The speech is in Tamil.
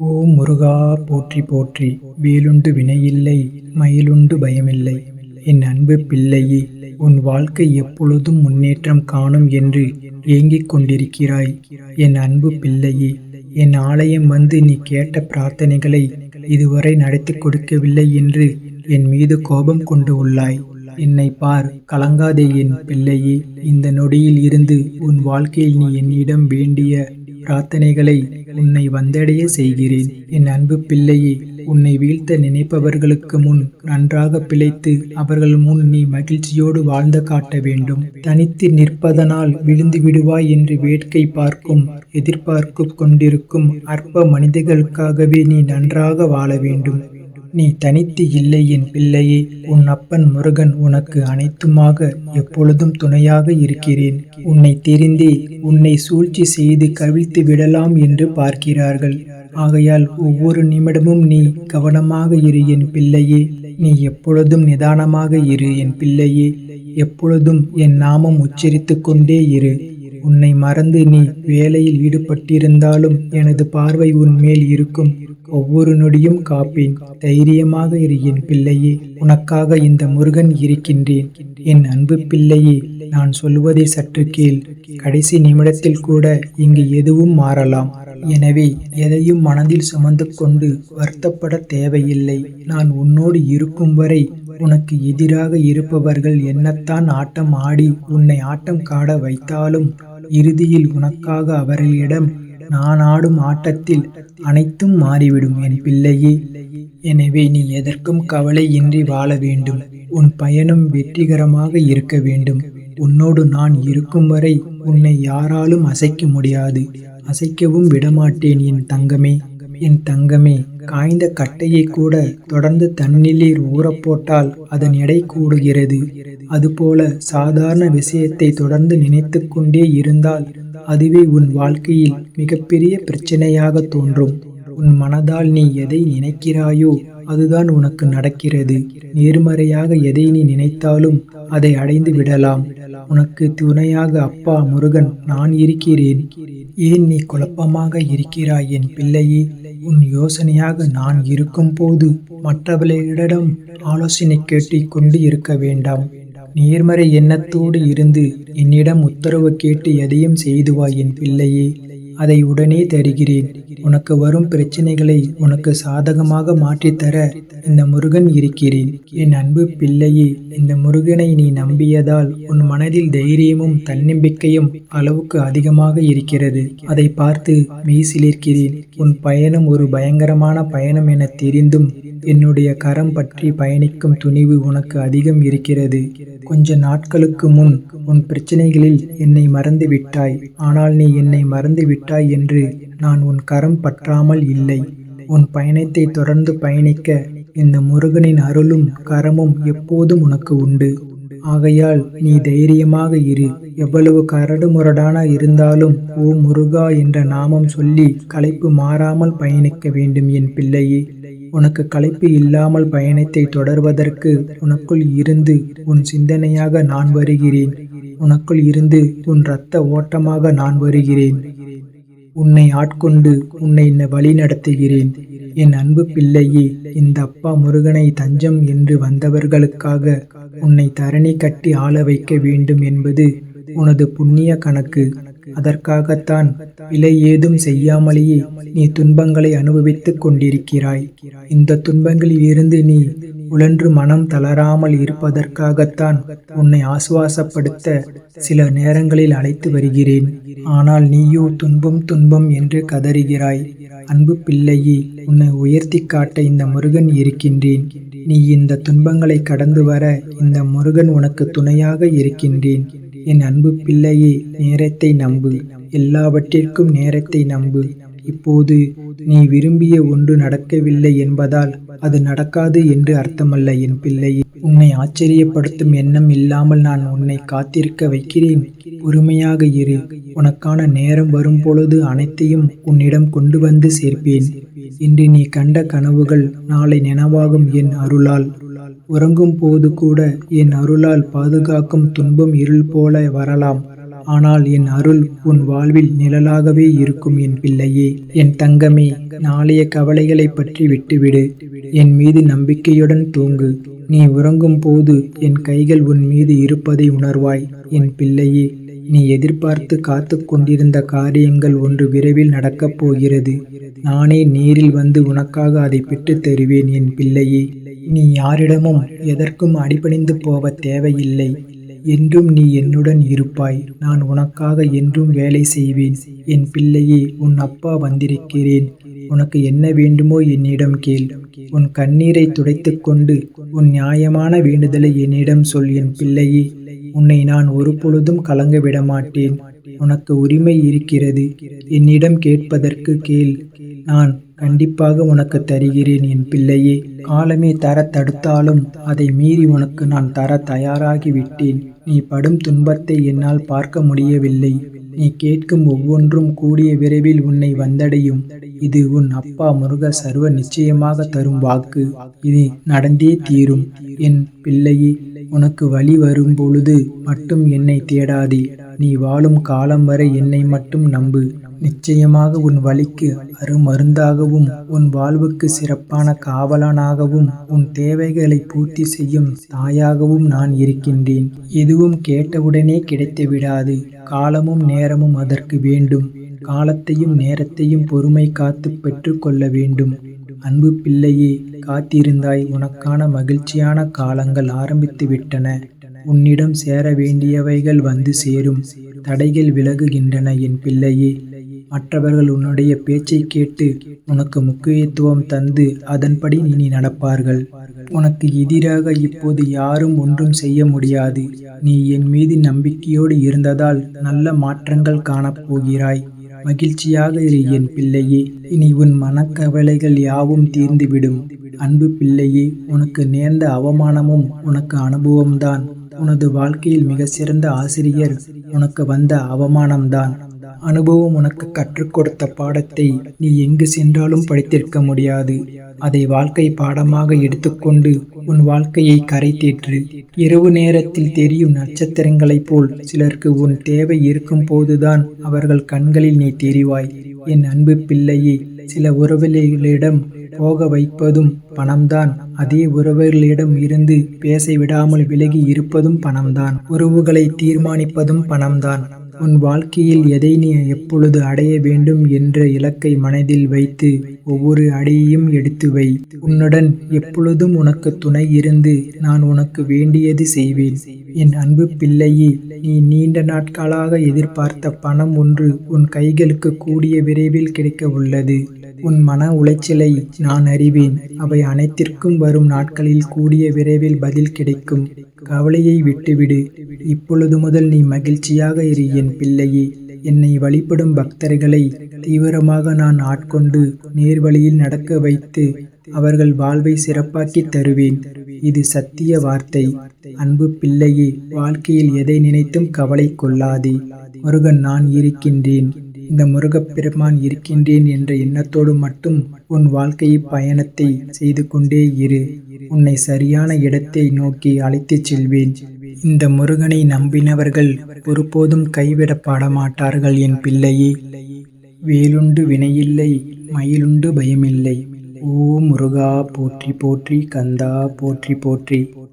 ஓ முருகா போற்றி போற்றி. வேலுண்டு வினையில்லை மயிலுண்டு பயமில்லை. என் அன்பு பிள்ளையே உன் வாழ்க்கை எப்பொழுதும் முன்னேற்றம் காணும் என்று ஏங்கிக் கொண்டிருக்கிறாய். என் அன்பு பிள்ளையே என் ஆலயம் வந்து நீ கேட்ட பிரார்த்தனைகளை இதுவரை நடத்தி கொடுக்கவில்லை என்று என் மீது கோபம் கொண்டு உள்ளாய். என்னை பார் கலங்காதே என் பிள்ளையே. இந்த நொடியில் இருந்து உன் வாழ்க்கையில் நீ என்னிடம் வேண்டிய பிரார்த்தனைகளை உன்னை வந்தடைய செய்கிறேன். என் அன்பு பிள்ளையே உன்னை வீழ்த்த நினைப்பவர்களுக்கு முன் நன்றாக பிழைத்து அவர்கள் முன் நீ மகிழ்ச்சியோடு வாழ்ந்து காட்ட வேண்டும். தனித்து நிற்பதனால் விழுந்து விடுவாய் என்று வேட்கை பார்க்கும் எதிர்பார்க்கு கொண்டிருக்கும் அற்ப மனிதர்களுக்காகவே நீ நன்றாக வாழ வேண்டும். நீ தனித்து இல்லை என் பிள்ளையே உன் அப்பன் முருகன் உனக்கு அனைத்துமாக எப்பொழுதும் துணையாக இருக்கிறேன். உன்னை தெரிந்தே உன்னை சூழ்ச்சி செய்து கவிழ்த்து விடலாம் என்று பார்க்கிறார்கள். ஆகையால் ஒவ்வொரு நிமிடமும் நீ கவனமாக இரு என் பிள்ளையே நீ எப்பொழுதும் நிதானமாக இரு என் பிள்ளையே எப்பொழுதும் என் நாமம் உச்சரித்து கொண்டே இரு. உன்னை மறந்து நீ வேலையில் ஈடுபட்டிருந்தாலும் எனது பார்வை உன் மேல் இருக்கும். ஒவ்வொரு நொடியும் காப்பேன். தைரியமாக இரு என் பிள்ளையே. உனக்காக இந்த முருகன் இருக்கின்றேன். என் அன்பு பிள்ளையே நான் சொல்வதை சற்று கேள். கடைசி நிமிடத்தில் கூட இங்கு எதுவும் மாறலாம். எனவே எதையும் மனதில் சுமந்து கொண்டு வருத்தப்பட தேவையில்லை. நான் உன்னோடு இருக்கும் வரை உனக்கு எதிராக இருப்பவர்கள் என்னத்தான் ஆட்டம் ஆடி உன்னை ஆட்டம் காட வைத்தாலும் இறுதியில் உனக்காக அவர்களிடம் நான் ஆடும் ஆட்டத்தில் அனைத்தும் மாறிவிடும் என் பிள்ளையே. எனவே நீ எதற்கும் கவலை இன்றி வாழ வேண்டும். உன் பயணம் வெற்றிகரமாக இருக்க வேண்டும். உன்னோடு நான் இருக்கும் வரை உன்னை யாராலும் அசைக்க முடியாது. அசைக்கவும் விடமாட்டேன் என் தங்கமே. என் தங்கமே. காய்ந்த கட்டையை கூட தொடர்ந்து தண்ணீரில் ஊறப்போட்டால் அதன் எடை கூடுகிறது. அதுபோல சாதாரண விஷயத்தை தொடர்ந்து நினைத்து கொண்டே இருந்தால் அதுவே உன் வாழ்க்கையில் மிகப்பெரிய பிரச்சனையாக தோன்றும். உன் மனதால் நீ எதை நினைக்கிறாயோ அதுதான் உனக்கு நடக்கிறது. நேர்மறையாக எதை நீ நினைத்தாலும் அதை அடைந்து விடலாம். உனக்கு துணையாக அப்பா முருகன் நான் இருக்கிறேன். ஏன் நீ குழப்பமாக இருக்கிறாய் என் பிள்ளையே? உன் யோசனையாக நான் இருக்கும்போது மற்றவர்களிடம் ஆலோசனை கேட்டு கொண்டு இருக்க வேண்டாம். நேர்மறை எண்ணத்தோடு இருந்து என்னிடம் உத்தரவு கேட்டு எதையும் செய்துவா என் பிள்ளையே. அதை உடனே தருகிறேன். உனக்கு வரும் பிரச்சனைகளை உனக்கு சாதகமாக மாற்றித்தர இந்த முருகன் இருக்கிறேன். என் அன்பு பிள்ளையே இந்த முருகனை நீ நம்பியதால் உன் மனதில் தைரியமும் தன்னம்பிக்கையும் அளவுக்கு அதிகமாக இருக்கிறது. அதை பார்த்து மெய் சிலிர்க்கிறேன் உன் பயணம் ஒரு பயங்கரமான பயணம் என தெரிந்தும் என்னுடைய கரம் பற்றி பயணிக்கும் துணிவு உனக்கு அதிகம் இருக்கிறது. கொஞ்ச நாட்களுக்கு முன் உன் பிரச்சனைகளில் என்னை மறந்து விட்டாய் ஆனால் நீ என்னை மறந்து விட்டாய் என்று நான் உன் கரம் பற்றாமல் இல்லை. உன் பயணத்தை தொடர்ந்து பயணிக்க இந்த முருகனின் அருளும் கரமும் எப்போதும் உனக்கு உண்டு. ஆகையால் நீ தைரியமாக இரு. எவ்வளவு கரடுமுரடான இருந்தாலும் ஓ முருகா என்ற நாமம் சொல்லி களைப்பு மாறாமல் பயணிக்க வேண்டும் என் பிள்ளையே. உனக்கு களைப்பு இல்லாமல் பயணத்தை தொடர்வதற்கு உனக்குள் இருந்து உன் சிந்தனையாக நான் வருகிறேன். உனக்குள் இருந்து உன் இரத்த ஓட்டமாக நான் வருகிறேன். உன்னை ஆட்கொண்டு உன்னை வழி நடத்துகிறேன். என் அன்பு பிள்ளையே இந்த அப்பா முருகனை தஞ்சம் என்று வந்தவர்களுக்காக உன்னை தரணி கட்டி ஆள வைக்க வேண்டும் என்பது உனது புண்ணிய கணக்கு. அதற்காகத்தான் விலை ஏதும் செய்யாமலேயே நீ துன்பங்களை அனுபவித்துக் கொண்டிருக்கிறாய். இந்த துன்பங்களில் இருந்து நீ உழன்று மனம் தளராமல் இருப்பதற்காகத்தான் உன்னை ஆசுவாசப்படுத்த சில நேரங்களில் அழைத்து வருகிறேன். ஆனால் நீயோ துன்பம் துன்பம் என்று கதறுகிறாய். அன்பு பிள்ளையே உன்னை உயர்த்தி காட்ட இந்த முருகன் இருக்கின்றேன். நீ இந்த துன்பங்களை கடந்து வர இந்த முருகன் உனக்கு துணையாக இருக்கின்றேன். என் அன்பு பிள்ளையே நேரத்தை நம்பு. எல்லாவற்றிற்கும் நேரத்தை நம்பு. இப்போது நீ விரும்பிய ஒன்று நடக்கவில்லை என்பதால் அது நடக்காது என்று அர்த்தமல்ல என் பிள்ளை. உன்னை ஆச்சரியப்படுத்தும் எண்ணம் இல்லாமல் நான் உன்னை காத்திருக்க வைக்கிறேன். பொறுமையாக இரு. உனக்கான நேரம் வரும் பொழுது அனைத்தையும் உன்னிடம் கொண்டு வந்து சேர்ப்பேன். இன்று நீ கண்ட கனவுகள் நாளை நினைவாகும் என் அருளால். உறங்கும் போது கூட என் அருளால் பாதுகாக்கும் துன்பம் இருள் போல வரலாம். ஆனால் என் அருள் உன் வாழ்வில் நிழலாகவே இருக்கும் என் பிள்ளையே. என் தங்கமே நாளைய கவலைகளைப் பற்றி விட்டுவிடு. என் மீது நம்பிக்கையுடன் தூங்கு. நீ உறங்கும் போது என் கைகள் உன் மீது இருப்பதை உணர்வாய். என் பிள்ளையே நீ எதிர்பார்த்து காத்து கொண்டிருந்த காரியங்கள் ஒன்று விரைவில் நடக்கப் போகிறது. நானே நேரில் வந்து உனக்காக அதை பெற்றுத் தருவேன் என் பிள்ளையே. நீ யாரிடமும் எதற்கும் அடிபணிந்து போக தேவையில்லை. என்றும் நீ என்னுடன் இருப்பாய். நான் உனக்காக என்றும் வேலை செய்வேன். என் பிள்ளையே உன் அப்பா வந்திருக்கிறேன். உனக்கு என்ன வேண்டுமோ என்னிடம் கேள். உன் கண்ணீரை துடைத்துக்கொண்டு உன் நியாயமான வேண்டுதலை என்னிடம் சொல் என் பிள்ளையே. உன்னை நான் ஒருபொழுதும் கலங்க விட மாட்டேன் உனக்கு உரிமை இருக்கிறது. என்னிடம் கேட்பதற்கு கேள். நான் கண்டிப்பாக உனக்கு தருகிறேன் என் பிள்ளையே. காலமே தர தடுத்தாலும் அதை மீறி உனக்கு நான் தர தயாராகி விட்டேன். நீ படும் துன்பத்தை என்னால் பார்க்க முடியவில்லை. நீ கேட்கும் ஒவ்வொன்றும் கூடிய விரைவில் உன்னை வந்தடையும். இது உன் அப்பா முருக சர்வ நிச்சயமாக தரும் வாக்கு. இது நடந்தே தீரும். என் பிள்ளையே உனக்கு வழி வரும் பொழுது மட்டும் என்னை தேடாதே. நீ வாழும் காலம் வரை என்னை மட்டும் நம்பு. நிச்சயமாக உன் வழிக்கு அருமருந்தாகவும் உன் வாழ்வுக்கு சிறப்பான காவலனாகவும் உன் தேவைகளை பூர்த்தி செய்யும் தாயாகவும் நான் இருக்கின்றேன். எதுவும் கேட்டவுடனே கிடைத்து விடாது. காலமும் நேரமும் அதற்கு வேண்டும். காலத்தையும் நேரத்தையும் பொறுமை காத்து பெற்றுக்கொள்ள வேண்டும். அன்பு பிள்ளையே காத்திருந்தாய். உனக்கான மகிழ்ச்சியான காலங்கள் ஆரம்பித்து விட்டன. உன்னிடம் சேர வேண்டியவைகள் வந்து சேரும். தடைகள் விலகுகின்றன என் பிள்ளையே. மற்றவர்கள் உன்னுடைய பேச்சை கேட்டு உனக்கு முக்கியத்துவம் தந்து அதன்படி நீ நடப்பார்கள். உனக்கு எதிராக இப்போது யாரும் ஒன்றும் செய்ய முடியாது. நீ என் மீது நம்பிக்கையோடு இருந்ததால் நல்ல மாற்றங்கள் காணப்போகிறாய். மகிழ்ச்சியாக இரு என் பிள்ளையே. இனி உன் மனக்கவலைகள் யாவும் தீர்ந்துவிடும். அன்பு பிள்ளையே உனக்கு நேர்ந்த அவமானமும் உனக்கு அனுபவம்தான். உனது வாழ்க்கையில் மிக சிறந்த ஆசிரியர் உனக்கு வந்த அவமானம்தான். அனுபவம் உனக்கு கற்றுக் கொடுத்த பாடத்தை நீ எங்கு சென்றாலும் படித்திருக்க முடியாது. அதை வாழ்க்கை பாடமாக எடுத்துக்கொண்டு உன் வாழ்க்கையை கரை தேற்று இரவு நேரத்தில் தெரியும் நட்சத்திரங்களைப் போல் சிலருக்கு உன் தேவை இருக்கும் போதுதான் அவர்கள் கண்களில் நீ தெரிவாய். என் அன்பு பிள்ளையே சில உறவுகளிடம் போக வைப்பதும் பணம்தான். அதே உறவுகளிடம் இருந்து பேச விடாமல் விலகி இருப்பதும் பணம்தான். உறவுகளை தீர்மானிப்பதும் பணம்தான். உன் வாழ்க்கையில் எதை நீ எப்பொழுது அடைய வேண்டும் என்ற இலக்கை மனதில் வைத்து ஒவ்வொரு அடியையும் எடுத்து வை. உன்னுடன் எப்பொழுதும் உனக்கு துணை இருந்து நான் உனக்கு வேண்டியது செய்வேன். என் அன்பு பிள்ளையே நீ நீண்ட நாட்களாக எதிர்பார்த்த பணம் ஒன்று உன் கைகளுக்கு கூடிய விரைவில் கிடைக்க உள்ளது. உன் மன உளைச்சலை நான் அறிவேன். அவை அனைத்திற்கும் வரும் நாட்களில் கூடிய விரைவில் பதில் கிடைக்கும். கவலையை விட்டுவிடு. இப்பொழுது முதல் நீ மகிழ்ச்சியாக இரு என் பிள்ளையே. என்னை வழிபடும் பக்தர்களை தீவிரமாக நான் ஆட்கொண்டு நேர்வழியில் நடக்க வைத்து அவர்கள் வாழ்வை சிறப்பாக்கி தருவேன். இது சத்திய வார்த்தை. அன்பு பிள்ளையே வாழ்க்கையில் எதை நினைத்தும் கவலை கொள்ளாதே. முருகன் நான் இருக்கின்றேன். இந்த முருகப்பெருமான் இருக்கின்றேன் என்ற எண்ணத்தோடு மட்டும் உன் வாழ்க்கை பயணத்தை செய்து கொண்டே இரு. உன்னை சரியான இடத்தை நோக்கி அழைத்துச் செல்வேன். இந்த முருகனை நம்பினவர்கள் ஒருபோதும் கைவிடப்பட மாட்டார்கள் என் பிள்ளையே. வேலுண்டு வினையில்லை மயிலுண்டு பயமில்லை. ஓ முருகா போற்றி போற்றி கந்தா போற்றி போற்றி.